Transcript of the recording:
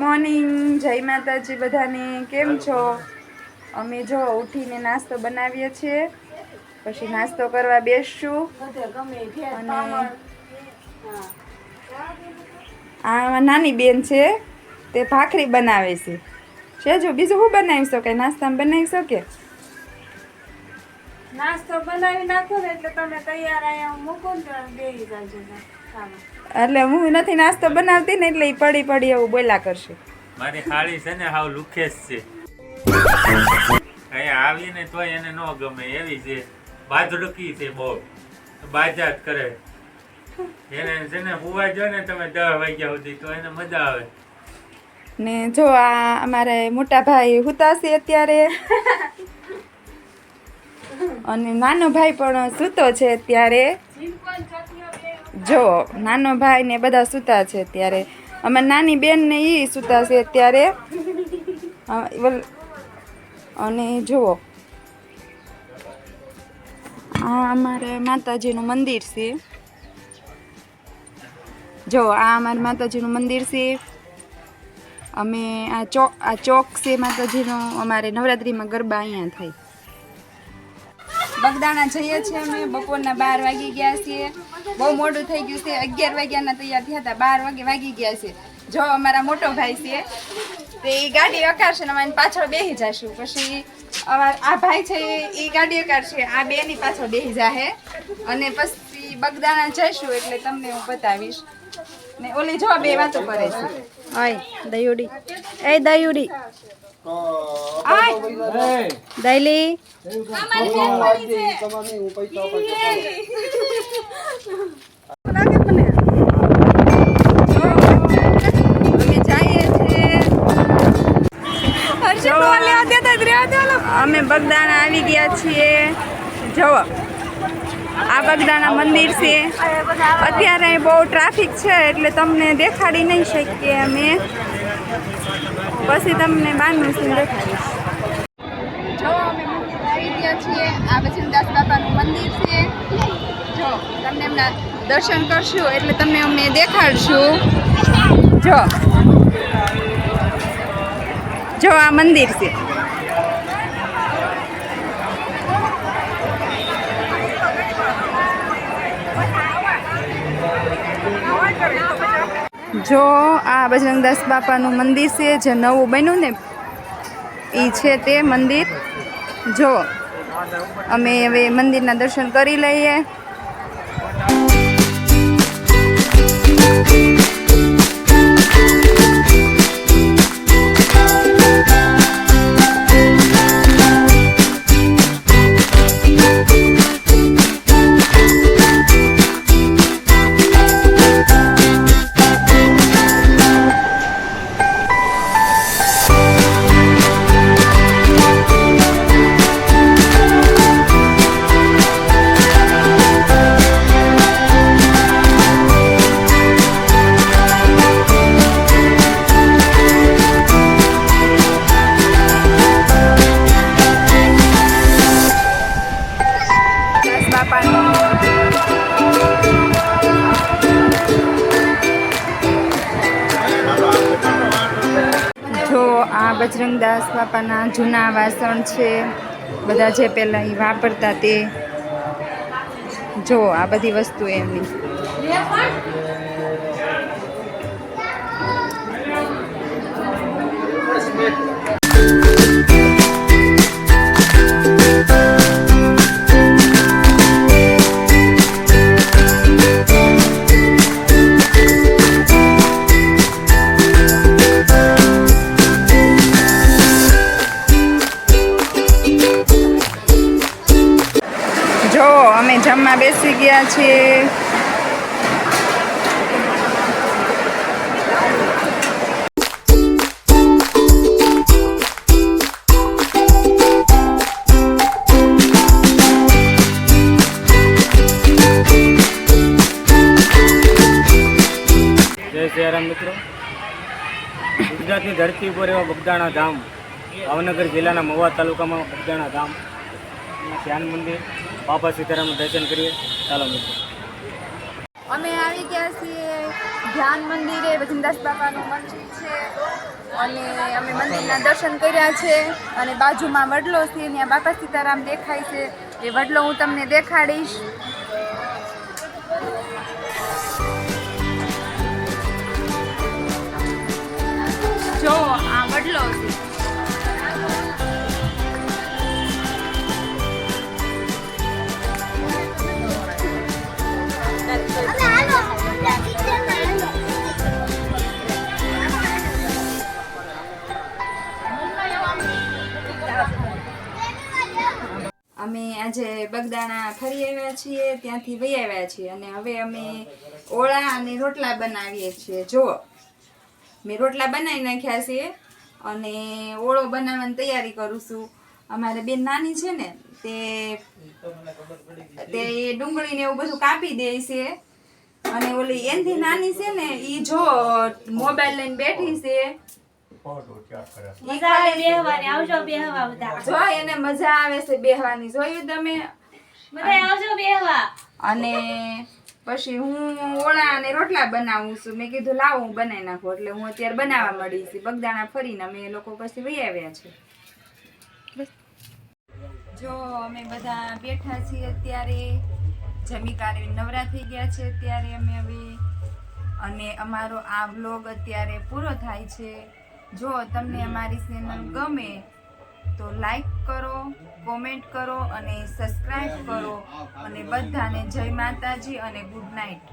Morning, જય માતાજી બધાને, કેમ છો? અમે જો ઉઠીને નાસ્તો બનાવીએ છીએ. પછી નાસ્તો કરવા બેસશું. અને આ નાની બેન છે, તે ભાખરી બનાવે છે. છે જો, બીજું શું બનાવી શકે નાસ્તામાં બનાવી શકે? નાસ્તો બનાવી નાખો ને એટલે તમે તૈયાર અહીંયા મૂકો ને બેસી જાજો. એટલે હું નથી નાસ્તો બનાવતી ને એટલે પડી પડી એવું બોલ્યા કરશે. મારી ખાડી છે ને હાવ લુખેસ છે. અહીંયા આવીને તોય એને ન ગમે એવી છે. બાજડકી છે બહુ. બાજા કરે. એને છે ને હુવા જો ને તમે દસ વાગ્યા સુધી તો એને મજા આવે. ને જો આ અમારે મોટા ભાઈ હુતાશે અત્યારે. અને નાનો ભાઈ પણ સૂતો છે અત્યારે. જો, નાનો ભાઈ ને બધા સૂતા છે ત્યારે અમે નાની બેન ને એ સૂતા છે ત્યારે અને જુઓ. આ અમારે માતાજીનું મંદિર છે. જો, આ અમારે માતાજીનું મંદિર છે. અમે આ ચોક આ ચોક છે માતાજીનો. અમારે નવરાત્રિમાં ગરબા અહીંયા થાય. બગદાણા જઈએ છીએ અમે. બપોરના બાર વાગી ગયા છીએ. બહુ મોડું થઈ ગયું છે. અગિયાર વાગ્યાના તૈયાર થયા હતા. બાર વાગે વાગી ગયા છે. જો અમારા મોટો ભાઈ છે, તે એ ગાડી અકારશે ને અમારી પાછળ બેસી જશું. પછી આ ભાઈ છે એ ગાડી અકારશે આ બેની પાછળ બેસી જાહે. અને પછી બગદાણા જઈશું એટલે તમને હું બતાવીશ. ને ઓલી જો બે વાતો કરે છે. હાય, દયુડી. એ દયુડી. દૈલી અમે બગદાણા આવી ગયા છીએ. જવા આ બગદાણા મંદિર છે. અત્યારે અહીં બહુ ટ્રાફિક છે એટલે તમને દેખાડી નહીં શકીએ અમે. પછી તમને બારનું સીન દેખાડીશ જો, અમે આવી છીએ. આ વચનદાસ બાપાનું મંદિર છે. જો, તમને એમના દર્શન કરશું, એટલે તમને અમને દેખાડશું. જો. જો, આ મંદિર છે. જો આ બજરંગદાસ બાપાનું મંદિર છે, જે નવું બન્યું ને એ છે તે મંદિર. જો, અમે હવે મંદિરના દર્શન કરી લઈએ. આ બજરંગદાસ બાપાના જૂના વાસણ છે. બધા જે પહેલાં એ વાપરતા તે જો આ બધી વસ્તુ એમની. જો બેસી છે. છીએ જય સિયારામ મિત્રો. ગુજરાતની ધરતી ઉપર એવા બગદાણા ધામ, ભાવનગર જિલ્લાના મહુવા તાલુકામાં બગદાણા ધામ. ધ્યાન મંદિર, બાપા સીતારામનું દર્શન કરીએ. ચાલો અમે આવી ગયા છીએ ધ્યાન મંદિરે વજનદાસ બાપાનું મંદિર છે. અને અમે મંદિરના દર્શન કર્યા છે અને બાજુમાં વડલો છે, ત્યાં બાપા સીતારામ દેખાય છે. એ વડલો હું તમને દેખાડીશ. જો આ વડલો છે. આજે બગદાણા ફરી આવ્યા છીએ, ત્યાંથી વહી આવ્યા છીએ અને હવે અમે ઓળા અને રોટલા બનાવીએ છીએ. જુઓ, મેં રોટલા બનાવી નાખ્યા છે અને ઓળો બનાવવાની તૈયારી કરું છું. અમારે બેન નાની છે ને, તે તે ડુંગળીને એવું બધું કાપી દે છે અને ઓલી એનથી નાની છે ને એ જો મોબાઈલ લઈને બેઠી છે. મજા આવે ખાલી બેહવાની. આવજો બેહવા બધા. જો એને મજા આવે છે બેહવાની. જોયું તમે? બધા આવજો બેહવા. અને પછી હું ઓળા અને રોટલા બનાવું છું. મેં કીધું લાવો હું બનાવી નાખું. એટલે હું અત્યારે બનાવવા મળી છું. બગદાણા ફરીને અમે એ લોકો પછી વહી આવ્યા છે. જો અમે બધા બેઠા છીએ અત્યારે. જમી કારે નવરા થઈ ગયા છે અત્યારે અમે. હવે અને અમારો આ વ્લોગ અત્યારે પૂરો થાય છે. જો તમને અમારી ચેનલ ગમે તો લાઈક કરો કોમેન્ટ કરો અને સબસ્ક્રાઈબ કરો. અને બધાને જય માતાજી અને ગુડ નાઇટ